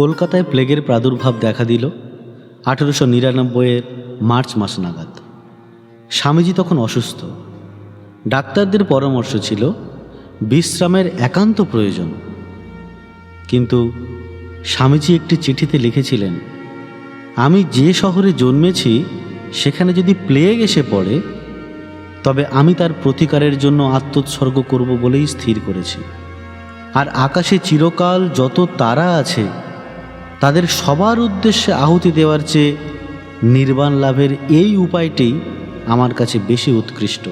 কলকাতায় প্লেগের প্রাদুর্ভাব দেখা দিল আঠেরোশো নিরানব্বইয়ের মার্চ মাস নাগাদ। স্বামীজি তখন অসুস্থ। ডাক্তারদের পরামর্শ ছিল, বিশ্রামের একান্ত প্রয়োজন। কিন্তু স্বামীজি একটি চিঠিতে লিখেছিলেন, আমি যে শহরে জন্মেছি, সেখানে যদি প্লেগ এসে পড়ে, তবে আমি তার প্রতিকারের জন্য আত্মোৎসর্গ করব বলেই স্থির করেছি। আর আকাশে চিরকাল যত তারা আছে তাদের সবার উদ্দেশ্যে আহুতি দেওয়ার চেয়ে নির্বাণ লাভের এই উপায়টি আমার কাছে বেশি উৎকৃষ্ট।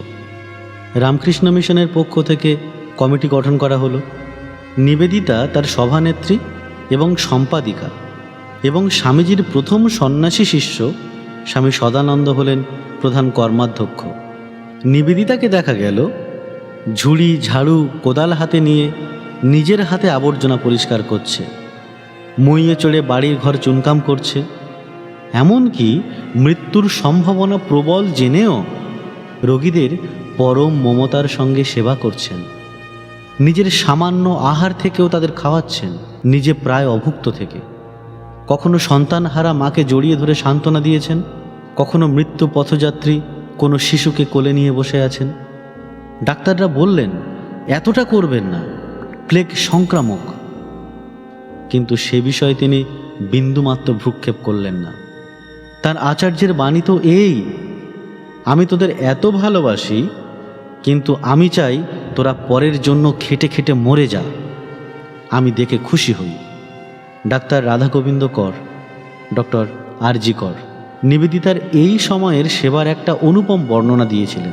রামকৃষ্ণ মিশনের পক্ষ থেকে কমিটি গঠন করা হলো। নিবেদিতা তার সভানেত্রী এবং সম্পাদিকা এবং স্বামীজির প্রথম সন্ন্যাসী শিষ্য স্বামী সদানন্দ হলেন প্রধান কর্মাধ্যক্ষ। নিবেদিতাকে দেখা গেল ঝুড়ি, ঝাড়ু, কোদাল হাতে নিয়ে নিজের হাতে আবর্জনা পরিষ্কার করছে। মুইয়ে চড়ে বাড়ির ঘর চুনকাম করছে। এমনকি মৃত্যুর সম্ভাবনা প্রবল জেনেও রোগীদের পরম মমতার সঙ্গে সেবা করছেন। নিজের সামান্য আহার থেকেও তাদের খাওয়াচ্ছেন, নিজে প্রায় অভুক্ত থেকে। কখনো সন্তানহারা মাকে জড়িয়ে ধরে সান্ত্বনা দিয়েছেন, কখনো মৃত্যু পথযাত্রী কোনো শিশুকে কোলে নিয়ে বসে আছেন। ডাক্তাররা বললেন, এতটা করবেন না প্লেগ সংক্রামক। কিন্তু সে বিষয়ে তিনি বিন্দুমাত্র ভ্রুক্ষেপ করলেন না। তার আচার্যের বাণী তো এই, আমি তোদের এত ভালোবাসি, কিন্তু আমি চাই তোরা পরের জন্য খেটে খেটে মরে যা। আমি দেখে খুশি হই। ডাক্তার রাধাগোবিন্দ কর, ডক্টর আর জি কর। নিবেদিতার এই সময়ের সেবার একটা অনুপম বর্ণনা দিয়েছিলেন।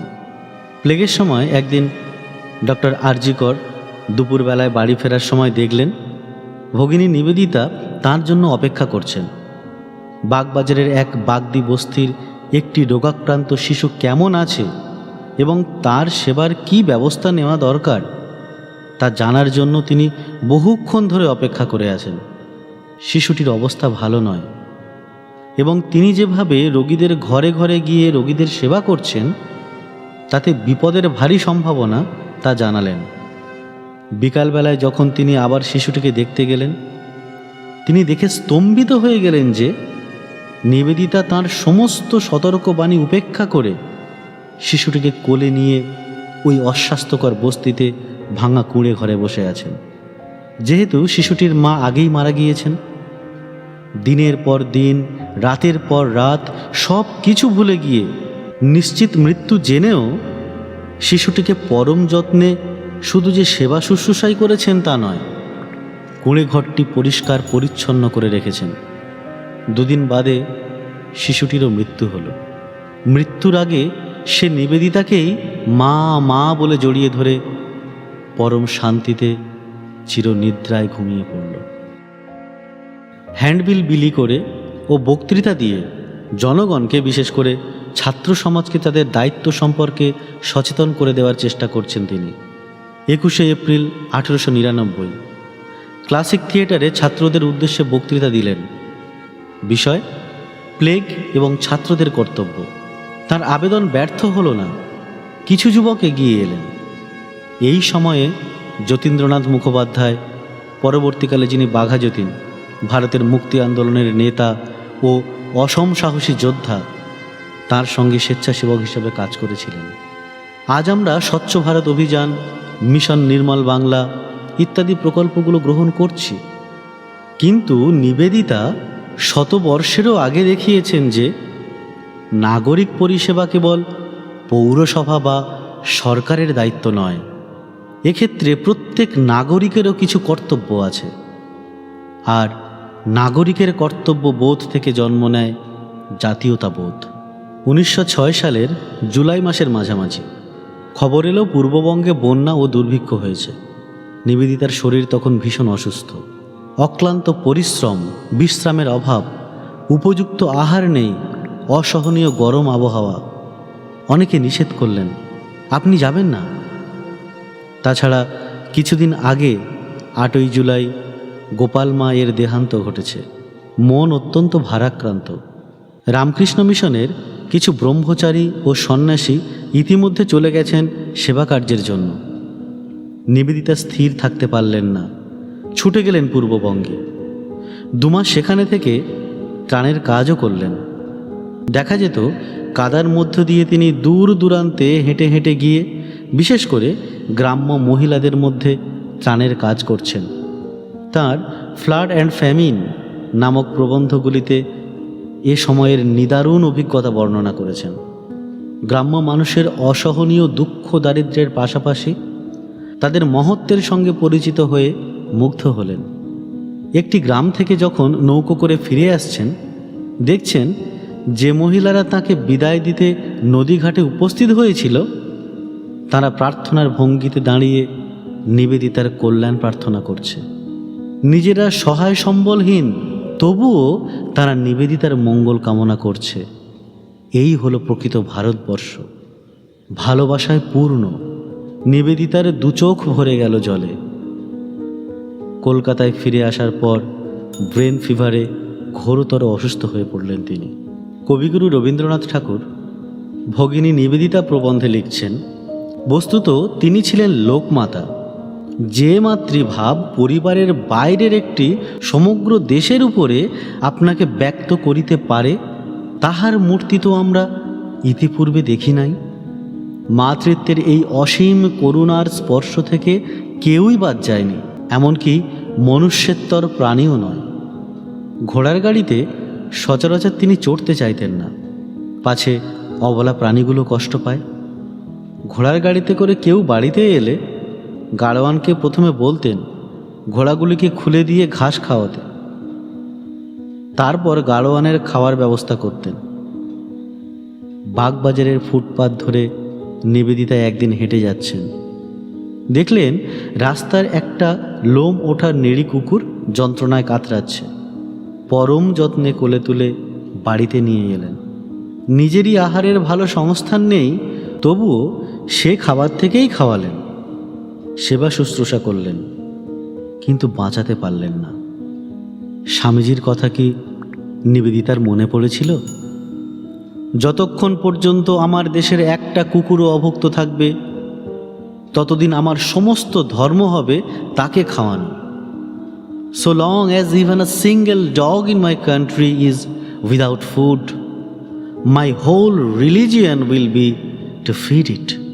প্লেগের সময় একদিন ডক্টর আর জি কর দুপুরবেলায় বাড়ি ফেরার সময় দেখলেন ভগিনী নিবেদিতা তার জন্য অপেক্ষা করছেন। বাগবাজারের এক বাগদি বস্তির একটি রোগাক্রান্ত শিশু কেমন আছে এবং তার সেবার কি ব্যবস্থা নেওয়া দরকার, তা জানার জন্য তিনি বহুক্ষণ ধরে অপেক্ষা করে আছেন। শিশুটির অবস্থা ভালো নয় এবং তিনি যেভাবে রোগীদের ঘরে ঘরে গিয়ে রোগীদের সেবা করছেন, তাতে বিপদের ভারী সম্ভাবনা তা জানালেন। বিকালবেলায় যখন তিনি আবার শিশুটিকে দেখতে গেলেন, তিনি দেখে স্তম্ভিত হয়ে গেলেন যে নিবেদিতা তার সমস্ত সতর্কবাণী উপেক্ষা করে শিশুটিকে কোলে নিয়ে ওই অস্বাস্থ্যকর বস্তিতে ভাঙা কুঁড়ে ঘরে বসে আছেন। যেহেতু শিশুটির মা আগেই মারা গিয়েছেন, দিনের পর দিন, রাতের পর রাত সব কিছু ভুলে গিয়ে নিশ্চিত মৃত্যু জেনেও শিশুটিকে পরম যত্নে শুধু যে সেবা শুশ্রূষাই করেছেন তা নয়, কুঁড়ে ঘরটি পরিষ্কার পরিচ্ছন্ন করে রেখেছেন। দুদিন বাদে শিশুটিরও মৃত্যু হলো। মৃত্যুর আগে সে নিবেদিতাকেই মা মা বলে জড়িয়ে ধরে পরম শান্তিতে চিরনিদ্রায় ঘুমিয়ে পড়ল। হ্যান্ডবিল বিলি করে ও বক্তৃতা দিয়ে জনগণকে, বিশেষ করে ছাত্র সমাজকে তাদের দায়িত্ব সম্পর্কে সচেতন করে দেওয়ার চেষ্টা করছেন তিনি। একুশে এপ্রিল আঠেরোশো নিরানব্বই। ক্লাসিক থিয়েটারে ছাত্রদের উদ্দেশ্যে বক্তৃতা দিলেন। বিষয়, প্লেগ এবং ছাত্রদের কর্তব্য। তার আবেদন ব্যর্থ হলো না। কিছু যুবক এগিয়ে এলেন। এই সময়ে যতীন্দ্রনাথ মুখোপাধ্যায়, পরবর্তীকালে যিনি বাঘা যতীন, ভারতের মুক্তি আন্দোলনের নেতা ও অসম সাহসী যোদ্ধা, তার সঙ্গে স্বেচ্ছাসেবক হিসেবে কাজ করেছিলেন। আজ আমরা স্বচ্ছ ভারত অভিযান, মিশন নির্মল বাংলা ইত্যাদি প্রকল্পগুলো গ্রহণ করছি। কিন্তু নিবেদিতা শতবর্ষেরও আগে দেখিয়েছেন যে নাগরিক পরিষেবা কেবল পৌরসভা বা সরকারের দায়িত্ব নয়, এক্ষেত্রে প্রত্যেক নাগরিকেরও কিছু কর্তব্য আছে। আর নাগরিকের কর্তব্য বোধ থেকে জন্ম নেয় জাতীয়তাবোধ। উনিশশো ছয় সালের জুলাই মাসের মাঝামাঝি। খবর এলো পূর্ববঙ্গে বন্যা ও দুর্ভিক্ষ হয়েছে। নিবেদিতার শরীর তখন ভীষণ অসুস্থ। অক্লান্ত পরিশ্রম, বিশ্রামের অভাব, উপযুক্ত আহার নেই, অসহনীয় গরম আবহাওয়া। অনেকে নিষেধ করলেন, আপনি যাবেন না? তাছাড়া কিছুদিন আগে, আটই জুলাই, গোপাল মা এর দেহান্ত ঘটেছে। মন অত্যন্ত ভারাক্রান্ত। রামকৃষ্ণ মিশনের কিছু ব্রহ্মচারী ও সন্ন্যাসী ইতিমধ্যে চলে গেছেন সেবা কার্যের জন্য। নিবেদিতা স্থির থাকতে পারলেন না। ছুটে গেলেন পূর্ববঙ্গে। দুমাস সেখানে থেকে ত্রাণের কাজও করলেন। দেখা যেত কাদার মধ্য দিয়ে তিনি দূর দূরান্তে হেঁটে হেঁটে গিয়ে, বিশেষ করে গ্রাম্য মহিলাদের মধ্যে ত্রাণের কাজ করছেন। তার ফ্লাড অ্যান্ড ফ্যামিন নামক প্রবন্ধগুলিতে এ সময়ের নিদারুণ অভিজ্ঞতা বর্ণনা করেছেন। গ্রাম্য মানুষের অসহনীয় দুঃখ দারিদ্র্যের পাশাপাশি তাদের মহত্বের সঙ্গে পরিচিত হয়ে মুগ্ধ হলেন। একটি গ্রাম থেকে যখন নৌকো করে ফিরে আসছেন, দেখছেন যে মহিলারা তাকে বিদায় দিতে নদীঘাটে উপস্থিত হয়েছিল, তারা প্রার্থনার ভঙ্গিতে দাঁড়িয়ে নিবেদিতার কল্যাণ প্রার্থনা করছে। নিজেরা সহায় সম্বলহীন তবুও তারা নিবেদিতার মঙ্গল কামনা করছে। এই হলো প্রকৃত ভারতবর্ষ। ভালোবাসায় পূর্ণ, নিবেদিতার দুচোখ ভরে গেল জলে। কলকাতায় ফিরে আসার পর ব্রেন ফিভারে ঘোরতর অসুস্থ হয়ে পড়লেন তিনি। কবিগুরু রবীন্দ্রনাথ ঠাকুর ভগিনী নিবেদিতা প্রবন্ধে লিখছেন, বস্তুত তিনি ছিলেন লোকমাতা। যে মাতৃভাব পরিবারের বাইরের একটি সমগ্র দেশের উপরে আপনাকে ব্যক্ত করিতে পারে তাহার মূর্তি তো আমরা ইতিপূর্বে দেখি নাই। মাতৃত্বের এই অসীম করুণার স্পর্শ থেকে কেউই বাদ যায়নি, এমনকি মনুষ্যেত্তর প্রাণীও নয়। ঘোড়ার গাড়িতে সচরাচর তিনি চড়তে চাইতেন না। পাছে অবলা প্রাণীগুলো কষ্ট পায়। ঘোড়ার গাড়িতে করে কেউ বাড়িতে এলে গাড়োয়ানকে প্রথমে বলতেন, ঘোড়াগুলিকে খুলে দিয়ে ঘাস খাওয়াতে। তারপর গাড়োয়ানের খাওয়ার ব্যবস্থা করতেন। বাগবাজারের ফুটপাত ধরে নিবেদিতা একদিন হেঁটে যাচ্ছেন। দেখলেন রাস্তার একটা লোম ওঠার নেড়ি কুকুর যন্ত্রণায় কাতরাচ্ছে। পরম যত্নে কোলে তুলে বাড়িতে নিয়ে এলেন। নিজেরই আহারের ভালো সংস্থান নেই, তবুও সে খাবার থেকেই খাওয়ালেন। সেবা শুশ্রূষা করলেন, কিন্তু বাঁচাতে পারলেন না। স্বামীজির কথা কি নিবেদিতার মনে পড়েছিল? যতক্ষণ পর্যন্ত আমার দেশের একটা কুকুরও অভুক্ত থাকবে, ততদিন আমার সমস্ত ধর্ম হবে তাকে খাওয়ানো। So long as even a single dog in my country is without food my whole religion will be to feed it